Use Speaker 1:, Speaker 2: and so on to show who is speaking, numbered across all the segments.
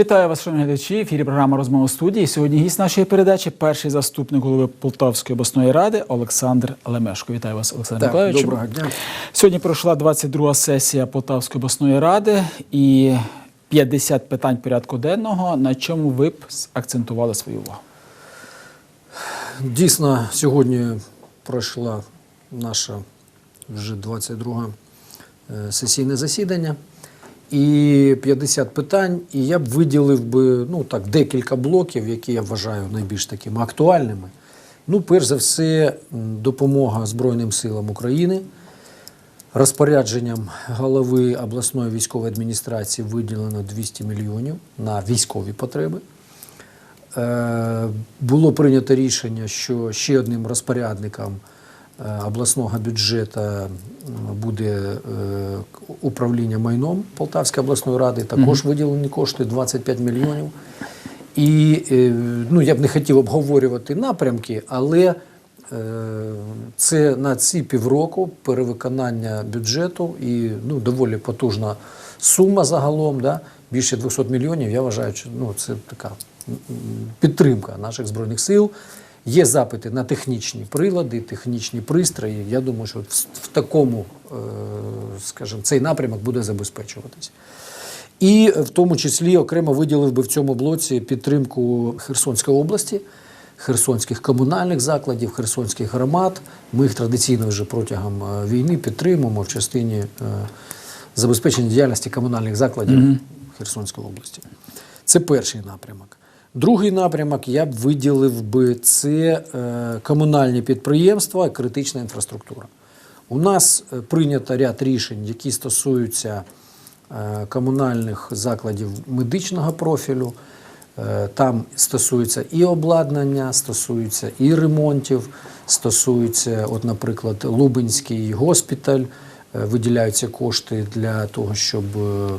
Speaker 1: Вітаю вас, шановні глядачі. В ефірі програма розмова студії. Сьогодні гість нашої передачі перший заступник голови Полтавської обласної ради Олександр Лемешко. Вітаю вас, Олександр
Speaker 2: Так,
Speaker 1: Миколаївич.
Speaker 2: доброго дня.
Speaker 1: Сьогодні пройшла 22 сесія Полтавської обласної ради і 50 питань порядку денного. На чому ви б акцентували свою увагу?
Speaker 2: Дійсно, сьогодні пройшла наша вже 22 е, сесійне засідання. І 50 питань, і я б виділив би ну так декілька блоків, які я вважаю найбільш такими актуальними. Ну, перш за все, допомога Збройним силам України. Розпорядженням голови обласної військової адміністрації виділено 200 мільйонів на військові потреби. Е, Було прийнято рішення, що ще одним розпорядником е, обласного бюджету буде е, управління майном Полтавської обласної ради. Також виділені кошти 25 мільйонів. І ну, я б не хотів обговорювати напрямки, але це на ці півроку перевиконання бюджету і ну, доволі потужна сума загалом. Да? Більше 200 мільйонів. Я вважаю, що ну, це така підтримка наших збройних сил. Є запити на технічні прилади, технічні пристрої. Я думаю, що в, в такому, е, скажімо, цей напрямок буде забезпечуватись. І в тому числі окремо виділив би в цьому блоці підтримку Херсонської області, херсонських комунальних закладів, херсонських громад. Ми їх традиційно вже протягом е, війни підтримуємо в частині е, забезпечення діяльності комунальних закладів Херсонської області. Це перший напрямок. Другий напрямок я б виділив би це е, комунальні підприємства і критична інфраструктура. У нас прийнято ряд рішень, які стосуються комунальних закладів медичного профілю. Е, Там стосується і обладнання, стосується і ремонтів, стосується, от, наприклад, Лубенський госпіталь. Е, Виділяються кошти для того, щоб е,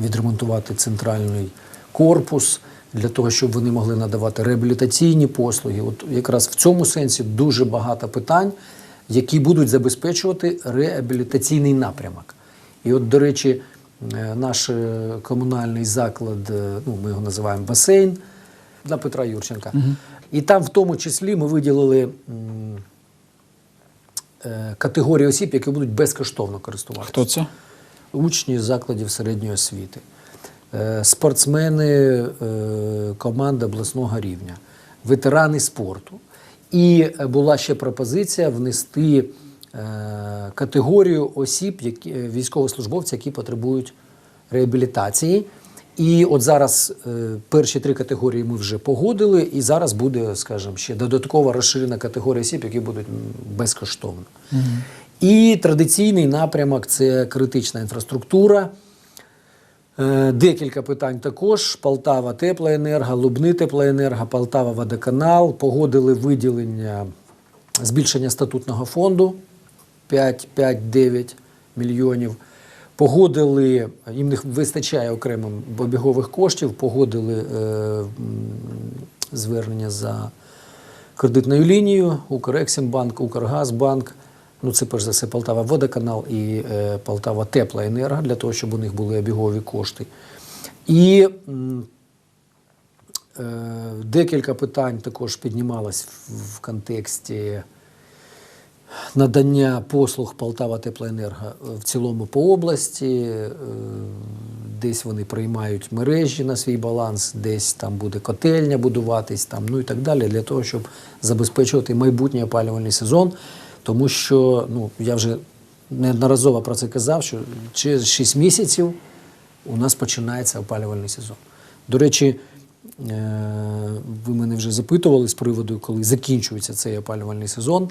Speaker 2: відремонтувати центральний корпус для того, щоб вони могли надавати реабілітаційні послуги. От якраз в цьому сенсі дуже багато питань, які будуть забезпечувати реабілітаційний напрямок. І от, до речі, наш е, комунальний заклад, е, ну ми його називаємо басейн для Петра Юрченка. І там, в тому числі, ми виділили. е, Категорії осіб, які будуть безкоштовно користуватися
Speaker 1: Хто це?
Speaker 2: учні закладів середньої освіти, е, спортсмени е, команди обласного рівня, ветерани спорту. І е, була ще пропозиція внести е, категорію осіб, які, е, військовослужбовців, які потребують реабілітації. І от зараз е, перші три категорії ми вже погодили, і зараз буде, скажімо, ще додаткова розширена категорія осіб, які будуть безкоштовно. І традиційний напрямок це критична інфраструктура. Е, Декілька питань також: Полтава Теплоенерго, Лубни Теплоенерго, Полтава Водоканал погодили виділення збільшення статутного фонду 5-9 мільйонів. Погодили, їм не вистачає окремо обігових коштів, погодили е, звернення за кредитною лінією Укрексімбанк, Укргазбанк. Ну, це перш за все Полтава Водоканал і е, Полтава Теплоенерго для того, щоб у них були обігові кошти. І е, декілька питань також піднімалось в, в контексті надання послуг Полтава Теплоенерго в цілому по області. Е, Десь вони приймають мережі на свій баланс, десь там буде котельня будуватись, там, ну і так далі, для того, щоб забезпечувати майбутній опалювальний сезон. Тому що ну, я вже неодноразово про це казав, що через 6 місяців у нас починається опалювальний сезон. До речі, е, ви мене вже запитували з приводу, коли закінчується цей опалювальний сезон.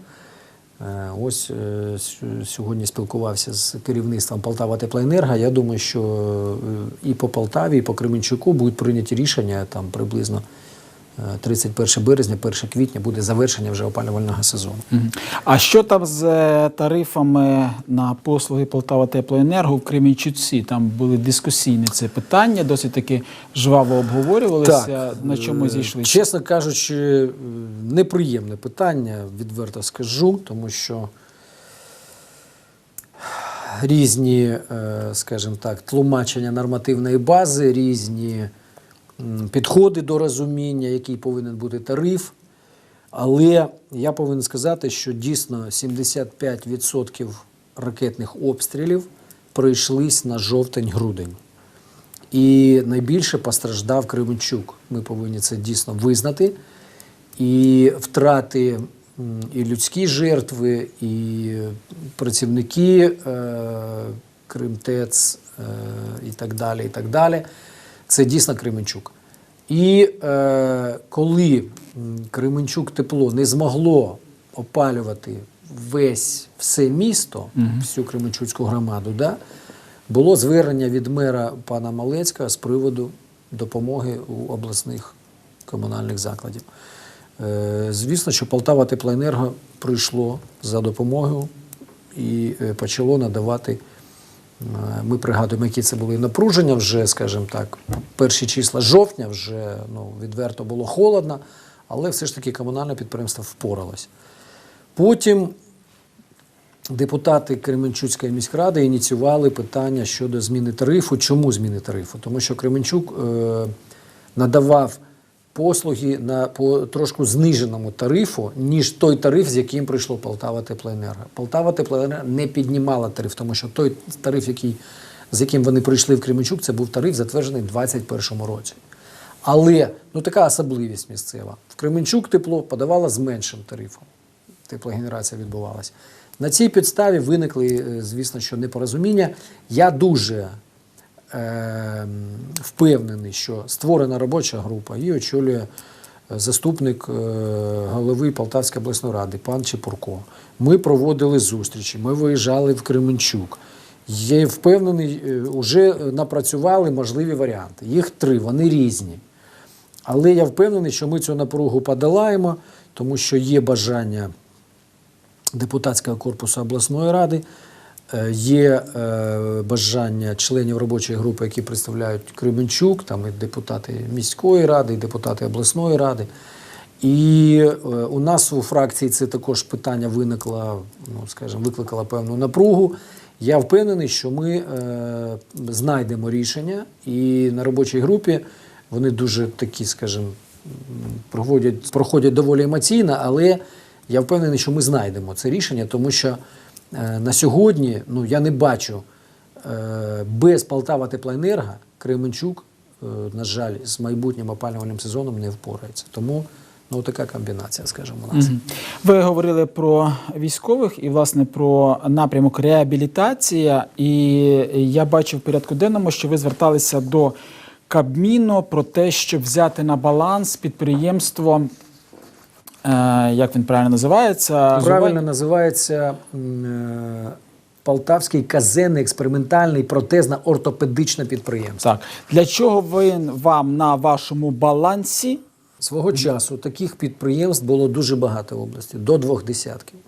Speaker 2: Е, Ось е, сьогодні спілкувався з керівництвом Полтава Теплоенерго. Я думаю, що е, і по Полтаві, і по Кременчуку будуть прийняті рішення там приблизно 31 березня, 1 квітня буде завершення вже опалювального сезону.
Speaker 1: А що там з е, тарифами на послуги Полтава Теплоенерго в Кремінчуці? Там були дискусійні це питання, досить таки жваво обговорювалися. на чому
Speaker 2: е,
Speaker 1: зійшли?
Speaker 2: Чесно кажучи, е, неприємне питання, відверто скажу, тому що різні, е, скажімо так, тлумачення нормативної бази, різні підходи до розуміння, який повинен бути тариф. Але я повинен сказати, що дійсно 75% ракетних обстрілів прийшлись на жовтень-грудень. І найбільше постраждав Кременчук. Ми повинні це дійсно визнати. І втрати і людські жертви, і працівники е, Кримтец е, і так далі. і так далі. Це дійсно Кременчук. І е, коли Кременчук тепло не змогло опалювати весь все місто, всю Кременчуцьку громаду, да, було звернення від мера пана Малецького з приводу допомоги у обласних комунальних закладів. Е, Звісно, що Полтава Теплоенерго прийшло за допомогою і е, почало надавати. Е, Ми пригадуємо, які це були напруження вже, скажімо так, перші числа жовтня вже ну, відверто було холодно, але все ж таки комунальне підприємство впоралось. Потім депутати Кременчуцької міськради ініціювали питання щодо зміни тарифу. Чому зміни тарифу? Тому що Кременчук е, надавав послуги на по трошку зниженому тарифу, ніж той тариф, з яким прийшло Полтава Теплоенерго. Полтава Теплоенерго не піднімала тариф, тому що той тариф, який, з яким вони прийшли в Кременчук, це був тариф, затверджений у 2021 році. Але ну така особливість місцева. В Кременчук тепло подавала з меншим тарифом. Теплогенерація відбувалася. На цій підставі виникли, е, звісно, що непорозуміння. Я дуже впевнений, що створена робоча група, її очолює е, заступник е, голови Полтавської обласної ради, пан Чепурко. Ми проводили зустрічі, ми виїжджали в Кременчук. Я впевнений, вже напрацювали можливі варіанти. Їх три, вони різні. Але я впевнений, що ми цю напругу подолаємо, тому що є бажання депутатського корпусу обласної ради, е, є е, бажання членів робочої групи, які представляють Кременчук, там і депутати міської ради, і депутати обласної ради. І е, у нас у фракції це також питання виникло, ну скажімо, викликало певну напругу. Я впевнений, що ми е, знайдемо рішення, і на робочій групі вони дуже такі, скажімо, м, проходять, доволі емоційно, але я впевнений, що ми знайдемо це рішення, тому що е, на сьогодні ну, я не бачу е, без Полтава Теплоенерго Кременчук, е, на жаль, з майбутнім опалювальним сезоном не впорається. Тому ну, така комбінація, скажімо, у нас.
Speaker 1: Ви говорили про військових і, власне, про напрямок реабілітація. І я бачив в порядку денному, що ви зверталися до Кабміну про те, щоб взяти на баланс підприємство, е, як він правильно називається?
Speaker 2: Правильно називається е, Полтавський казенний експериментальний протезно-ортопедичне підприємство.
Speaker 1: Так. Для чого він вам на вашому балансі?
Speaker 2: Свого часу таких підприємств було дуже багато в області, до двох десятків.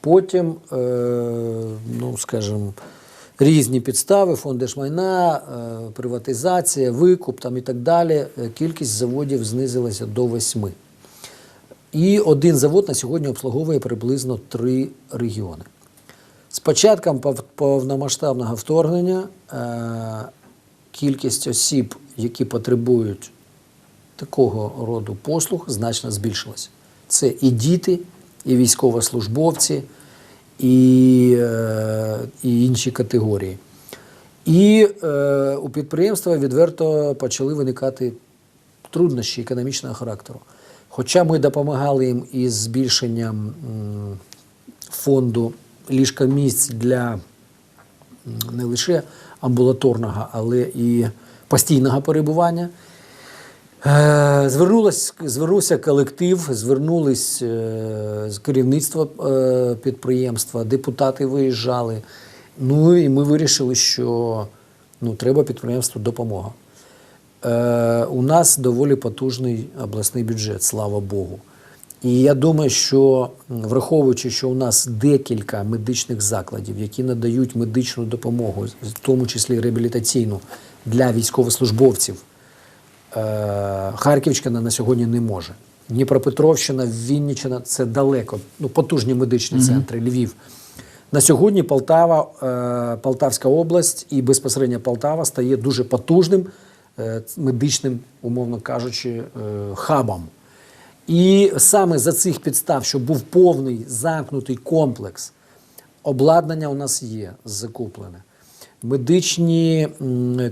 Speaker 2: Потім, е, ну скажімо, різні підстави, фонд держмайна, е, приватизація, викуп там і так далі. е, Кількість заводів знизилася до восьми. І один завод на сьогодні обслуговує приблизно три регіони. З початком повномасштабного вторгнення е, кількість осіб, які потребують такого роду послуг, значно збільшилася. Це і діти, і військовослужбовці, і, е, і інші категорії. І е, у підприємства відверто почали виникати труднощі економічного характеру. Хоча ми допомагали їм із збільшенням фонду ліжка-місць для не лише амбулаторного, але і постійного перебування. Е, Звернулось, звернувся колектив, звернулись е, з керівництва е, підприємства, депутати виїжджали. Ну і ми вирішили, що ну, треба підприємству допомога. Е, у нас доволі потужний обласний бюджет, слава Богу. І я думаю, що враховуючи, що у нас декілька медичних закладів, які надають медичну допомогу, в тому числі реабілітаційну для військовослужбовців, е, Харківщина на сьогодні не може. Дніпропетровщина, Вінниччина це далеко, ну потужні медичні центри, Львів. На сьогодні Полтава, е, Полтавська область і безпосередньо Полтава стає дуже потужним медичним, умовно кажучи, хабам. хабом. І саме за цих підстав, що був повний замкнутий комплекс, обладнання у нас є закуплене, медичні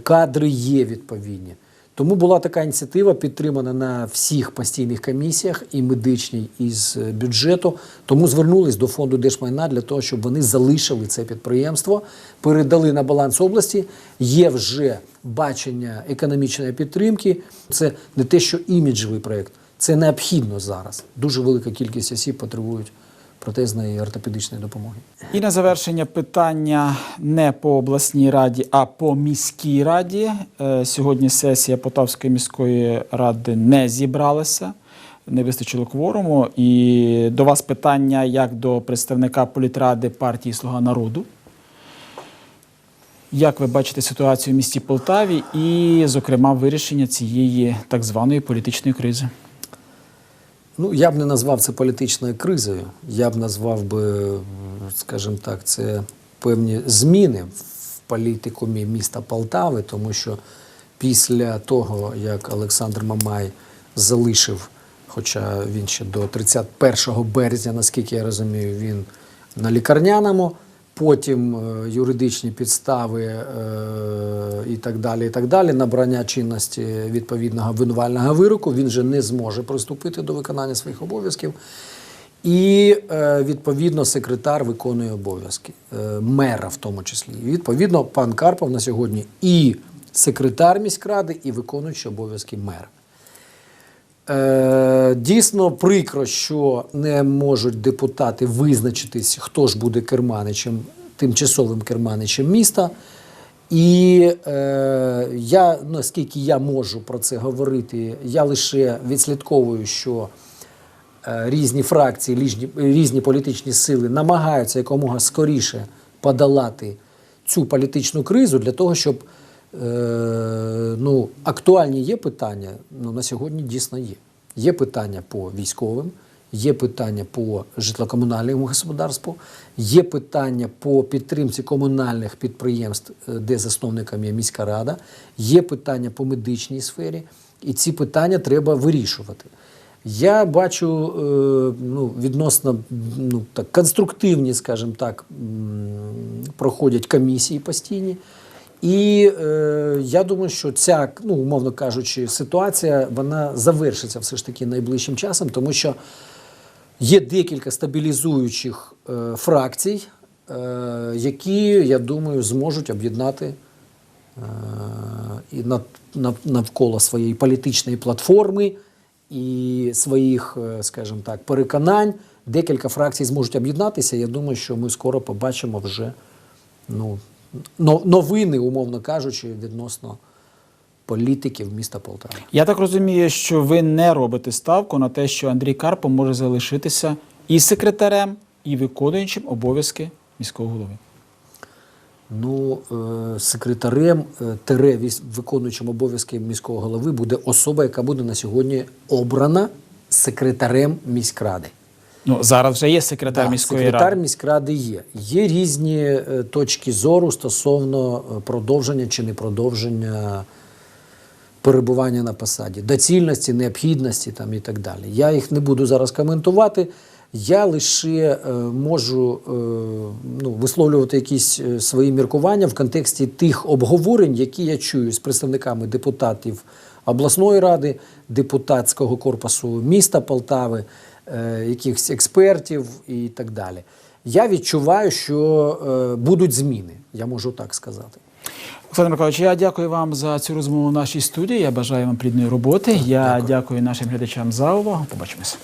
Speaker 2: кадри є відповідні. Тому була така ініціатива підтримана на всіх постійних комісіях і медичній із е, бюджету. Тому звернулись до фонду держмайна для того, щоб вони залишили це підприємство, передали на баланс області. Є вже бачення економічної підтримки. Це не те, що іміджовий проєкт, це необхідно зараз. Дуже велика кількість осіб потребують протезної ортопедичної допомоги.
Speaker 1: І на завершення питання не по обласній раді, а по міській раді. Е, Сьогодні сесія Полтавської міської ради не зібралася, не вистачило кворуму. І до вас питання як до представника політради партії Слуга народу. Як ви бачите ситуацію в місті Полтаві і, зокрема, вирішення цієї так званої політичної кризи?
Speaker 2: Ну, я б не назвав це політичною кризою. Я б назвав би, скажімо так, це певні зміни в політикумі міста Полтави, тому що після того, як Олександр Мамай залишив, хоча він ще до 31 березня, наскільки я розумію, він на лікарняному. Потім е, юридичні підстави е, і так далі, і так далі, набрання чинності відповідного винувального вироку, він вже не зможе приступити до виконання своїх обов'язків. І е, відповідно секретар виконує обов'язки мера, в тому числі. І, відповідно, пан Карпов на сьогодні і секретар міськради, і виконуючий обов'язки мера. Е, дійсно прикро, що не можуть депутати визначитись, хто ж буде керманичем, тимчасовим керманичем міста. І е, я, наскільки я можу про це говорити, я лише відслідковую, що е, різні фракції, різні, різні політичні сили намагаються якомога скоріше подолати цю політичну кризу для того, щоб ну, актуальні є питання, ну, на сьогодні дійсно є. Є питання по військовим, є питання по житлокомунальному господарству, є питання по підтримці комунальних підприємств, е, де засновником є міська рада, є питання по медичній сфері, і ці питання треба вирішувати. Я бачу е, ну, відносно ну, так, конструктивні, скажімо так, проходять комісії постійні. І е, я думаю, що ця, ну, умовно кажучи, ситуація вона завершиться все ж таки найближчим часом, тому що є декілька стабілізуючих е, фракцій, е, які, я думаю, зможуть об'єднати е, і нав, навколо своєї політичної платформи і своїх, е, скажімо так, переконань. Декілька фракцій зможуть об'єднатися. Я думаю, що ми скоро побачимо вже ну, новини, умовно кажучи, відносно політиків міста Полтава.
Speaker 1: Я так розумію, що ви не робите ставку на те, що Андрій Карпо може залишитися і секретарем, і виконуючим обов'язки міського голови.
Speaker 2: Ну, е, секретарем е, тере виконуючим обов'язки міського голови буде особа, яка буде на сьогодні обрана секретарем міськради.
Speaker 1: Ну зараз вже є секретар
Speaker 2: Да,
Speaker 1: міської
Speaker 2: секретар
Speaker 1: ради.
Speaker 2: міськради є. Є різні е, точки зору стосовно е, продовження чи не продовження перебування на посаді, доцільності, необхідності там і так далі. Я їх не буду зараз коментувати. Я лише е, можу е, ну, висловлювати якісь е, свої міркування в контексті тих обговорень, які я чую з представниками депутатів обласної ради, депутатського корпусу міста Полтави, якихось експертів і так далі. Я відчуваю, що е, будуть зміни, я можу так сказати.
Speaker 1: Олександр Миколаївич, я дякую вам за цю розмову в нашій студії. Я бажаю вам плідної роботи. Я дякую нашим глядачам за увагу. Побачимось.